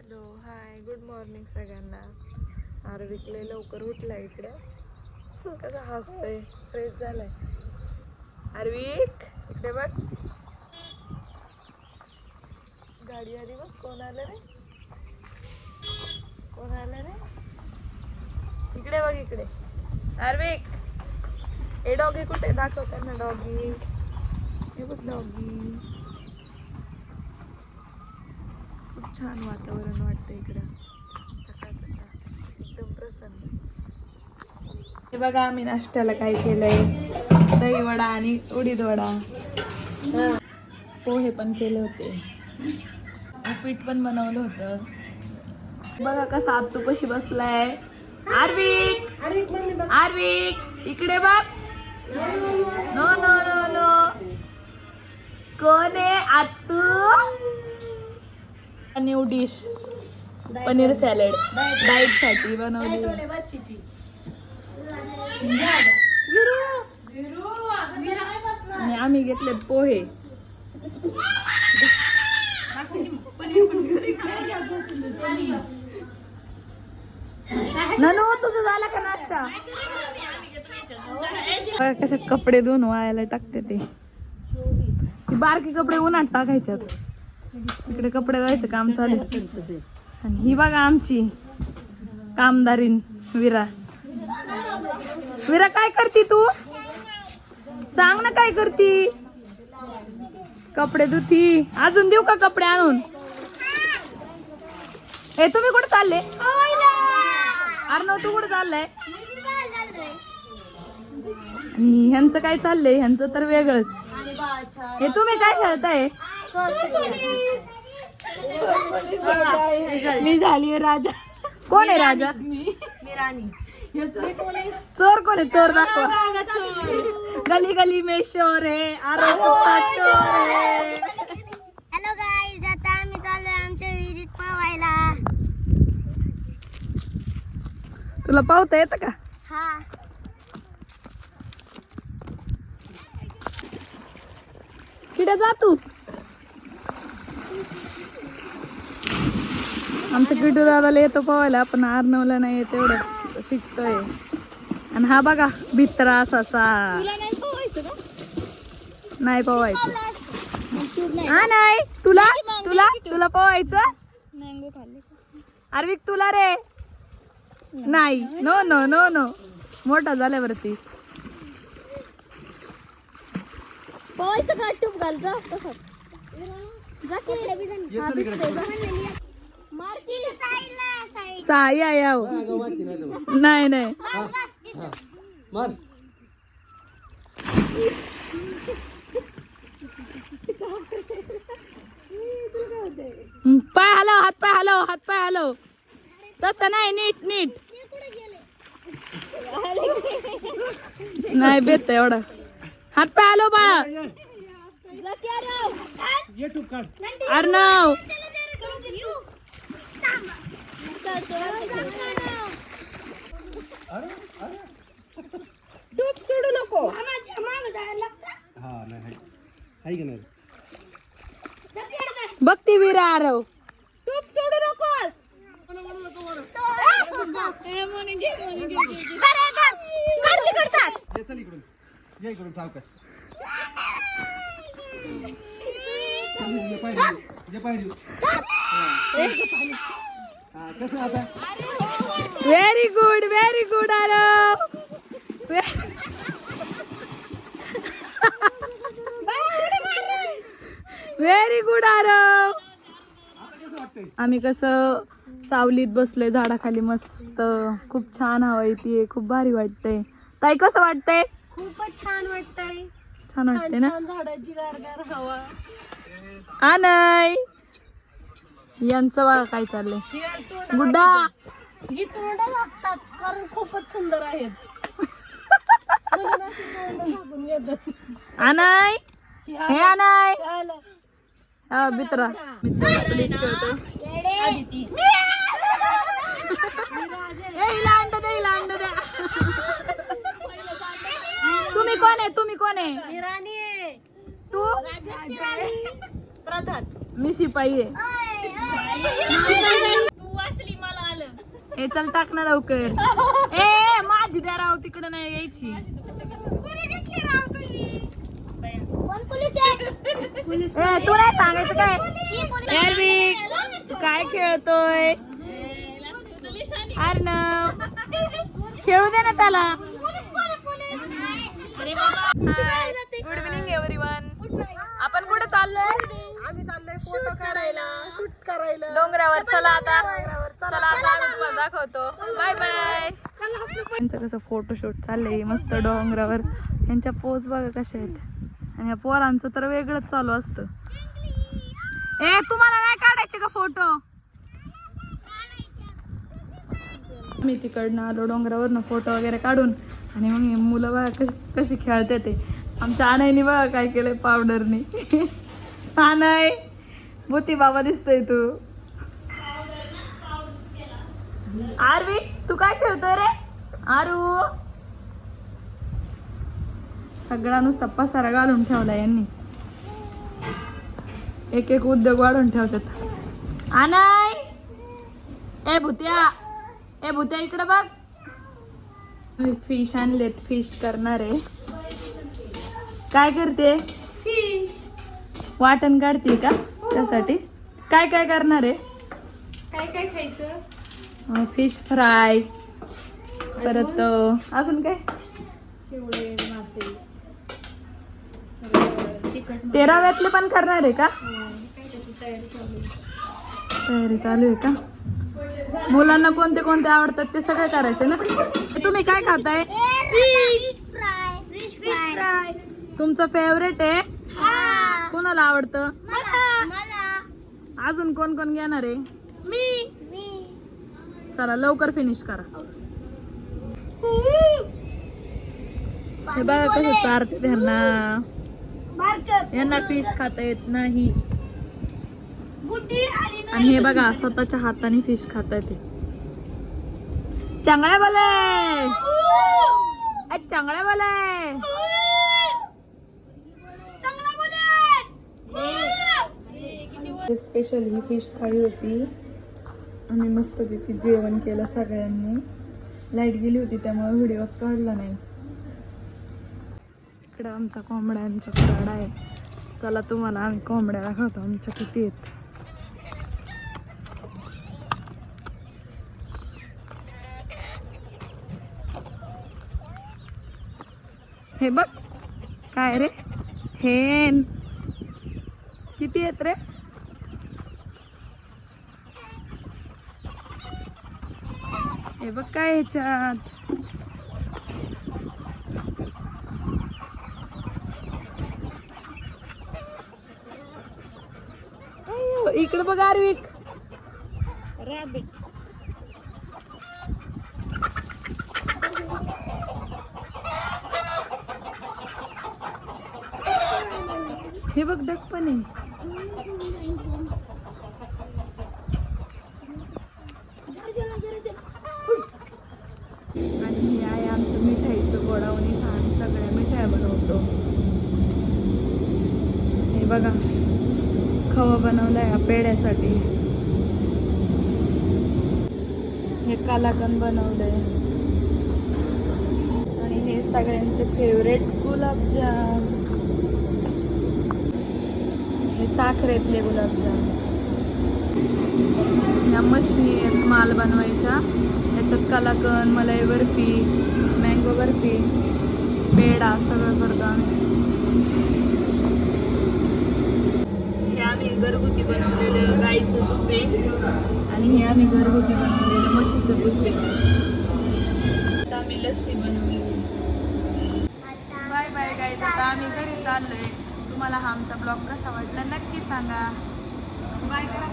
Hello hi good morning सगळ्यांना. आरविकले लवकर उठला इकडं. कसं हसतंय फ्रेश झालाय. आरविक इकडे बघ. गाडी आली बघ कोण आलं रे? कोण आलं रे? इकडे बघ इकडे. आरविक ए डॉगी कुठे? दाखवताय ना डॉगी हे बघ डॉगी खूप छान वातावरण वाटतं इकडं. सकाळ सकाळ. एकदम प्रसन्न. हे बघा आम्ही नाश्त्याला काय केलंय? दही वडा आणि उडीद वडा पोहे पण केले होते. उपीट पण बनवलं होतं. बघा कसा तू कशी बसलाय. आर्विक! आर्विक इकडे बाप no no no. New dish paneer salad डाएटसाठी बनवली आणि आम्ही घेतले पोहे. ननू तुझं झाला का नाश्ता? कसे कपडे धुवून वाळायला टाकते ते ती. बारकी कपडे उन्हात टाकायच्यात. इकडे कपडे धुवायचं काम चालू आणि ही बघा आमची कामदारीन विरा. विरा काय करती तू? सांग ना काय करती? कपडे धुती. अजून देऊ का कपडे आणून? हे तुम्ही कुठे चालले? अर्णव तू कुठे चाललाय? ह्यांचं काय चाललंय? ह्यांचं तर वेगळंच. हे तुम्ही काय खेळताय? मी झाली राजा. कोण आहे राजा? चोर कोण आहे? चोर दाखवा. गली गली में शोर है अरे बुआ चोर है. हॅलो गाईज आता आम्ही चाललोय आमच्या विहिरीत पावायला तुला पावता येतं का? हा. किडे जा तू. आमचं किटू दादाला येतो पोवायला पण अर्णवला नाही येत एवढं. शिकतोय. आणि हा बघा भित्रा असा नाही पोवायचं हा नाही. तुला? तुला? तुला पोवायचं अरविक तुला रे? नाही. नो नो नो नो मोठा झाल्यावरती पवायचं का? टूप साई आयाव नाही नाही मार पाय हलव हात पाय हलव हात पाय हलव तसं नाही नीट नीट नाही बेत एवढा हात पाय हलव बाळा युट्यूब काढ. अर्णव. अरे अरे. टूप सोडू नको. हा नाही हाय हाय की नाही? बघती वीरा आरव. टूप सोडू नकोस. ये चल इकडून. ये इकडून सावकाश ये पाहिजे ये पाहिजे हा कसं आता very good very good Aarav very good Aarav आम्ही कसं सावलीत बसलोय झाडाखाली मस्त. खूप छान हवा येते खूप भारी वाटतंय. ताई कसं वाटतंय? खूपच छान वाटतंय. छान वाटतंय ना? झाडाची गारगार हवा. आनय! यांचं बघा काय चाललंय. गुड्डा ही तोंड लागतात कारण खूपच सुंदर आहेत. आनय! हे आनय! हा हिला अंड हिला अंड दे. तुम्ही कोण आहे? तुम्ही कोण आहे? राणी आहे. तू? प्रधान. मी शिपाई आहे. शिपाई ए चल टाक ना लवकर. ए माझी द्या राव तिकडं नाही यायची. कोण पोलीस आहे? ए तू नाही सांगायचं काय? ही एरविक तू काय खेळतोय? अर्णव खेळू दे ना त्याला. गुड इव्हनिंग एव्हरीवन आपण कुठे चाललोय? आम्ही चाललोय फोटो काढायला शूट करायला. डोंगरावर. चला आता. चला आता आम्ही तुम्हाला दाखवतो. बाय बाय त्यांचं कसं फोटोशूट चाललंय मस्त डोंगरावर. यांच्या पोज बघा कशा आहेत. आणि या पोरांचं तर वेगळंच चालू असतं. ए तुम्हाला नाही काढायचे का फोटो मी तिकडनं आलो डोंगरावरनं फोटो वगैरे काढून. आणि मग मुलं बघा कशी कशी खेळते ते. आमच्या आणायनी बघा काय केलंय पावडरने आणाय. मोती बाबा दिसतोय तू. आरवी तू काय खेळतोय रे? आरू. सगळा नुसता पसारा घालून ठेवला यांनी. एक एक उद्योग वाढून ठेवतात. आणाय. ए भूत्या. ए भूत्या इकडे बघ. मी फिश आणलेत फिश करणार आहे. काय करते? वाटण काढते का? त्यासाठी. काय काय करणार आहे? काय काय खायचं? फिश फ्राय परत अजून काय? पिवळे मासे. तिखट ते रव्यातले पण करणार आहे का? आहे. तयारी चालू आहे का? मुलांना कोणते कोणते आवडतात ते सगळे करायचे ना? तुम्ही काय खाताय? फिश फ्राय फिश फ्राय तुमचं फेवरेट आहे? हा. कोणाला आवडतं? मला. मला. अजून कोण कोण घेणार आहे? मी. मी. चला लवकर फिनिश करा. हे बघा कसं चारते त्यांना. यांना फिश खाता येत नाही. आणि हे बघा स्वतःच्या हाताने फिश खाता येते चांगल्या बोले चांगल्या बोलाय स्पेशल ही फिश थाळी होती. आम्ही मस्तपैकी जेवण केलं सगळ्यांनी. लाइट गेली होती त्यामुळे व्हिडिओच काढला नाही. इकडं आमचा कोंबड्यांचा कराडा आहे. चला तुम्हाला आम्ही कोंबड्याला खातो. आमच्या किती आहेत. हे बघ. काय रे? हेन. किती येत रे? हे बघ काय ह्याच्यात. इकडे बघ आर्विक. हे बघ डक पण आहे. आणि हे आहे आमचं मिठाईचं गोडावणी इथं आम्ही सगळ्या मिठाया बनवतो. हे बघा खवा बनवलाय या पेड्यासाठी हे कालाकंद बनवलंय. आणि हे सगळ्यांचे फेवरेट गुलाबजाम. साखरेतले गुलाबजाम. ह्या मशनी आहेत माल बनवायच्या. याच्यात कलाकंद मलाई बर्फी मँगो बर्फी पेढा सगळं करतो आम्ही. हे आम्ही घरगुती बनवलेलं गाईचं तूप आणि हे आम्ही घरगुती बनवलेलं म्हशीचं दूध आता आम्ही लस्सी बनवली. बाय बाय गाईज आता आम्ही घरी चाललोय. तुम्हाला हा आमचा ब्लॉग कसा वाटला नक्की सांगा. बाय करा